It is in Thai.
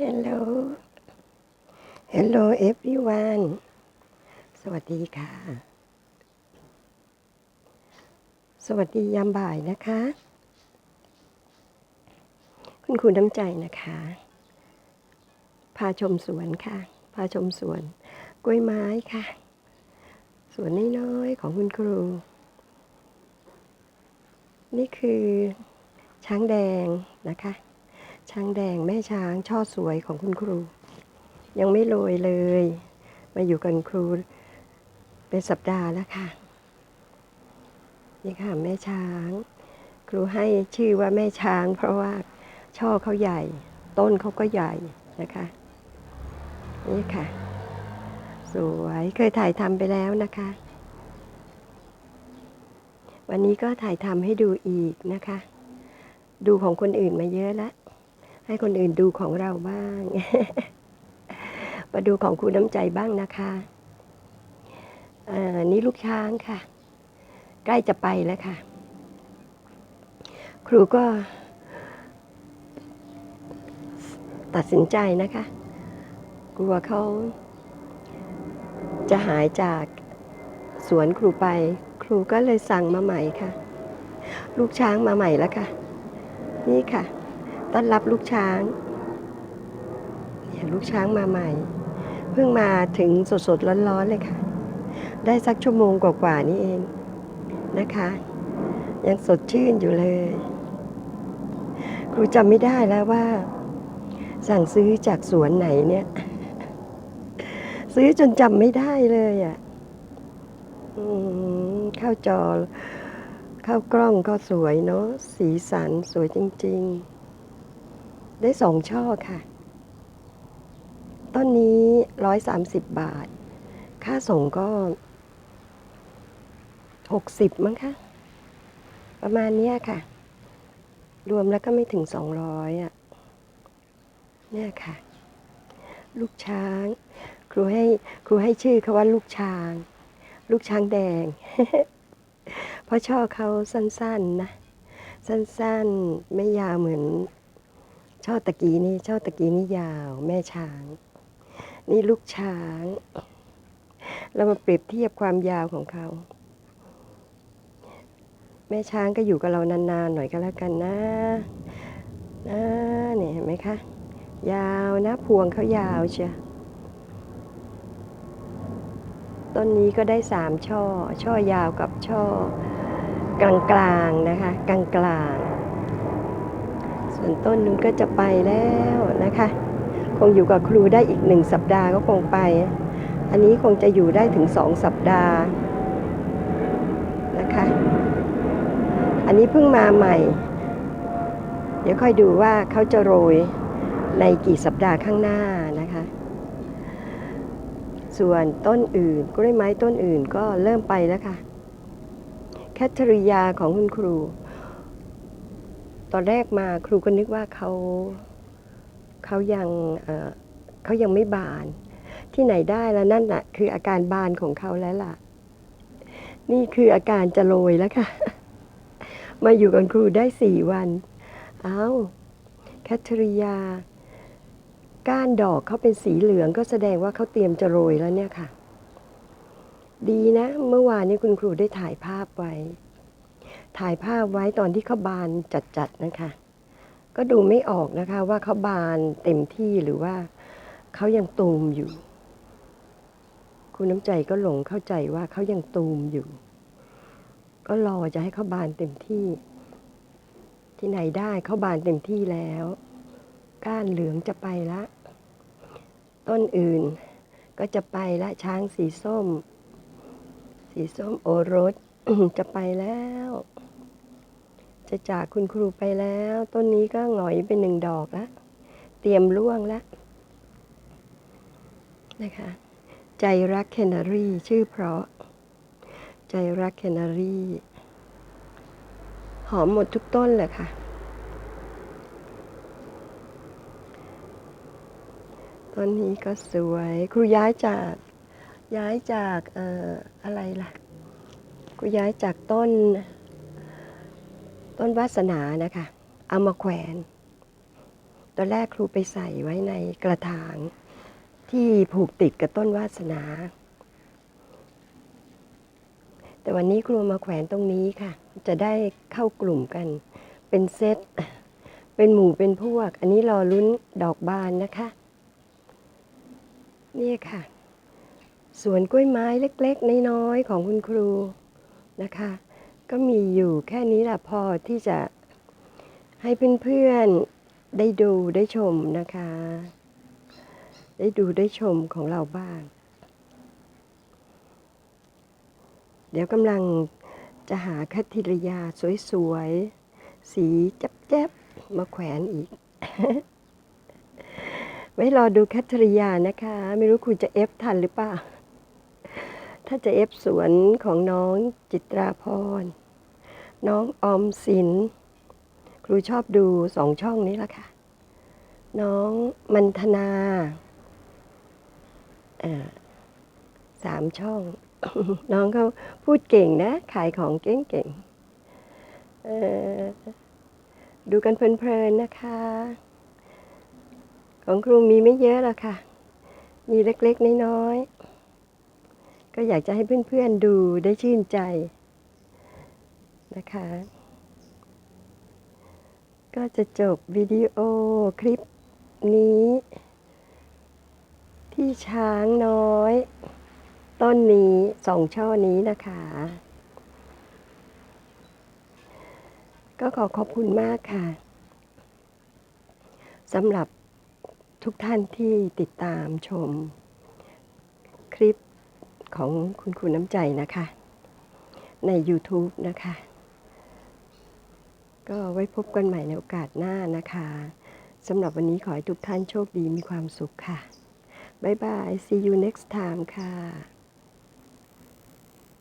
Hello Hello everyone สวัสดีค่ะ สวัสดียามบ่ายนะคะ คุณครูน้ำใจนะคะ พาชมสวนค่ะ พาชมสวน กล้วยไม้ค่ะ สวนน้อยๆของคุณครู นี่คือช้างแดงนะคะ ช้างแดงแม่ช้างช่อสวยของคุณครู ยังไม่โรยเลย มาอยู่กันครู เป็นสัปดาห์แล้วค่ะ นี่ค่ะแม่ช้าง ครูให้ชื่อว่าแม่ช้าง เพราะว่าช่อเขาใหญ่ ต้นเขาก็ใหญ่นะคะ นี่ค่ะ สวยเคยถ่ายทำไปแล้วนะคะ วันนี้ก็ถ่ายทำให้ดูอีกนะคะ ดูของคนอื่นมาเยอะแล้ว ให้คนอื่นดูของเราบ้าง มาดูของครูน้ำใจบ้างนะคะอ่านี่ลูกช้างค่ะ ใกล้จะไปแล้วค่ะ ครูก็ ตัดสินใจนะคะ กลัวเขาจะหายจากสวนครูไป ครูก็เลยสั่งมาใหม่ค่ะ ลูกช้างมาใหม่แล้วค่ะ นี่ค่ะ ต้อนรับลูกช้างเนี่ยลูกช้างมาใหม่ เพิ่งมาถึงสดๆร้อนๆเลยค่ะ ได้สักชั่วโมงกว่าๆนี่เองนะคะ ยังสดชื่นอยู่เลย ครูจำไม่ได้แล้วว่า สั่งซื้อจากสวนไหนเนี่ย ซื้อจนจำไม่ได้เลยอะเข้าจอเข้ากล้องก็สวยเนาะสีสันสวยจริง ๆ ได้สองช่อค่ะ ต้นนี้ร้อยสามสิบบาท ค่าส่งก็หกสิบมั้งคะ ประมาณเนี้ยค่ะ รวมแล้วก็ไม่ถึงสองร้อยอะ เนี่ยค่ะ ลูกช้าง ครูให้ครูให้ชื่อเขาว่าลูกช้าง ลูกช้างแดง เพราะช่อเขาสั้นๆนะ สั้นๆ ไม่ยาวเหมือน ช่อตะกี้นี่ช่อตะกี้นี่ยาว แม่ช้าง นี่ลูกช้าง เรามาเปรียบเทียบความยาวของเขา แม่ช้างก็อยู่กับเรานานๆหน่อยก็แล้วกันนะนะเนี่ยเห็นไหมคะ ยาวนะพวงเขายาวเชียต้นนี้ก็ได้สามช่อ ช่อยาวกับช่อกลางๆนะคะ กลางๆ ส่วนต้นนู้นก็จะไปแล้วนะคะ คงอยู่กับครูได้อีกหนึ่งสัปดาห์ก็คงไป อันนี้คงจะอยู่ได้ถึงสองสัปดาห์นะคะ อันนี้เพิ่งมาใหม่ เดี๋ยวค่อยดูว่าเขาจะโรยในกี่สัปดาห์ข้างหน้านะคะ ส่วนต้นอื่นกล้วยไม้ต้นอื่นก็เริ่มไปแล้วค่ะ แคทริยาของคุณครู ตอนแรกมาครูก็นึกว่าเขาเขายังเเขายังไม่บาน ที่ไหนได้แล้วนั่นน่ะคืออาการบานของเขาแล้วล่ะ นี่คืออาการจะโรยแล้วค่ะ มาอยู่กับครูได้สี่วันอ้าวแคทริยา ก้านดอกเขาเป็นสีเหลืองก็แสดงว่าเขาเตรียมจะโรยแล้วเนี่ยค่ะ ดีนะ เมื่อวานนี้คุณครูได้ถ่ายภาพไว้ ถ่ายภาพไว้ตอนที่เขาบานจัดๆนะคะ ก็ดูไม่ออกนะคะว่าเขาบานเต็มที่หรือว่าเขายังตูมอยู่ คุณน้ำใจก็หลงเข้าใจว่าเขายังตูมอยู่ ก็รอจะให้เขาบานเต็มที่ ที่ไหนได้เขาบานเต็มที่แล้ว ก้านเหลืองจะไปละ ต้นอื่นก็จะไปละช้างสีส้ม สีส้มโอรสจะไปแล้ว จะจากคุณครูไปแล้ว ต้นนี้ก็หงอยเป็นหนึ่งดอกแล้วเตรียมร่วงแล้วนะคะ ใจรักแคนารีชื่อเพราะ ใจรักแคนารีหอมหมดทุกต้นเลยค่ะ ต้นนี้ก็สวย ครูย้ายจากย้ายจากอออะไรล่ะ ครูย้ายจากต้น ต้นวาสนานะคะ เอามาแขวน ตอนแรกครูไปใส่ไว้ในกระถาง ที่ผูกติดกับต้นวาสนา แต่วันนี้ครูมาแขวนตรงนี้ค่ะ จะได้เข้ากลุ่มกัน เป็นเซต เป็นหมู่เป็นพวก อันนี้รอลุ้นดอกบานนะคะ นี่ค่ะ สวนกล้วยไม้เล็ก ๆ น้อยๆของคุณครูนะคะ ก็มีอยู่แค่นี้แหละพอที่จะให้เพื่อนๆได้ดูได้ชมนะคะ ได้ดูได้ชมของเราบ้าง เดี๋ยวกำลังจะหาคัตติรยาสวยๆ สีแจ๊บๆมาแขวนอีก ไว้รอดูแคทริยานะคะ ไม่รู้คุณจะเอฟทันหรือเปล่า ถ้าจะเอฟสวนของน้องจิตราพร น้องออมสิน ครูชอบดูสองช่องนี้ละค่ะ น้องมันธนาสามช่อง น้องเขาพูดเก่งนะ ขายของเก่งๆดูกันเพลินๆนะคะ ของครูมีไม่เยอะหรอกค่ะ มีเล็กๆ น้อยๆ ก็อยากจะให้เพื่อนๆดูได้ชื่นใจนะคะ ก็จะจบวิดีโอคลิปนี้ ที่ช้างน้อย ต้นนี้สองช่อนี้นะคะ ก็ขอขอบคุณมากค่ะสำหรับทุกท่านที่ติดตามชม คลิป ของคุณครูน้ำใจนะคะ ใน YouTube นะคะ ก็ไว้พบกันใหม่ในโอกาสหน้านะคะสำหรับวันนี้ขอให้ทุกท่านโชคดีมีความสุขค่ะ บ๊ายบาย see you next time ค่ะ